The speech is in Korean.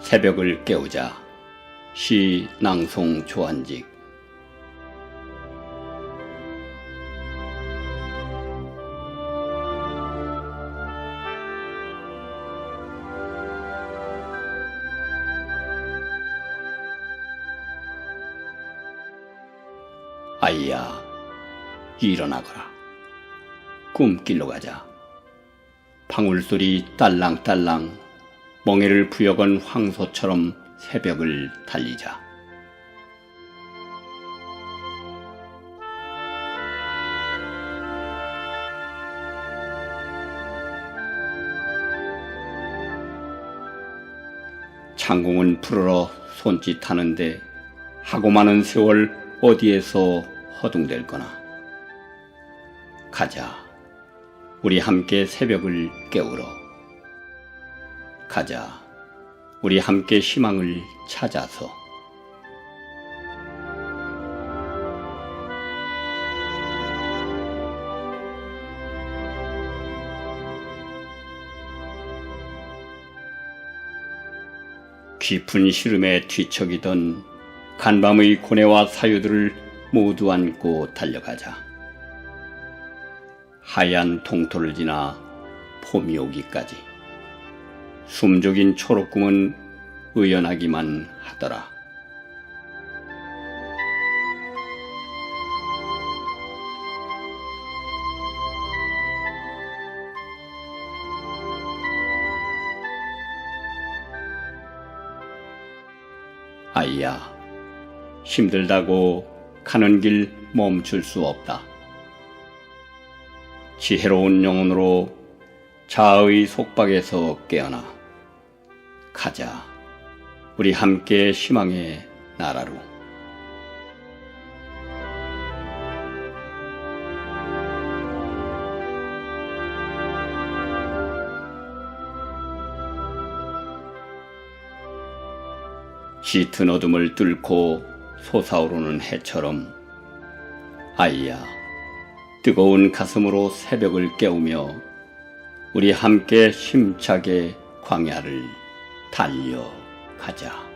새벽을 깨우자. 시 낭송 조한직. 아이야 일어나거라. 꿈길로 가자. 방울소리 딸랑딸랑 멍에를 부여건 황소처럼 새벽을 달리자. 창공은 푸르러 손짓하는데 하고 많은 세월 어디에서 허둥댈 거나. 가자. 우리 함께 새벽을 깨우러. 가자. 우리 함께 희망을 찾아서. 깊은 시름에 뒤척이던 간밤의 고뇌와 사유들을 모두 안고 달려가자. 하얀 동토를 지나 봄이 오기까지. 숨죽인 초록꿈은 의연하기만 하더라. 아이야, 힘들다고 가는 길 멈출 수 없다. 지혜로운 영혼으로 자아의 속박에서 깨어나 가자. 우리 함께 희망의 나라로. 짙은 어둠을 뚫고 솟아오르는 해처럼 아이야 뜨거운 가슴으로 새벽을 깨우며 우리 함께 힘차게 광야를 달려가자.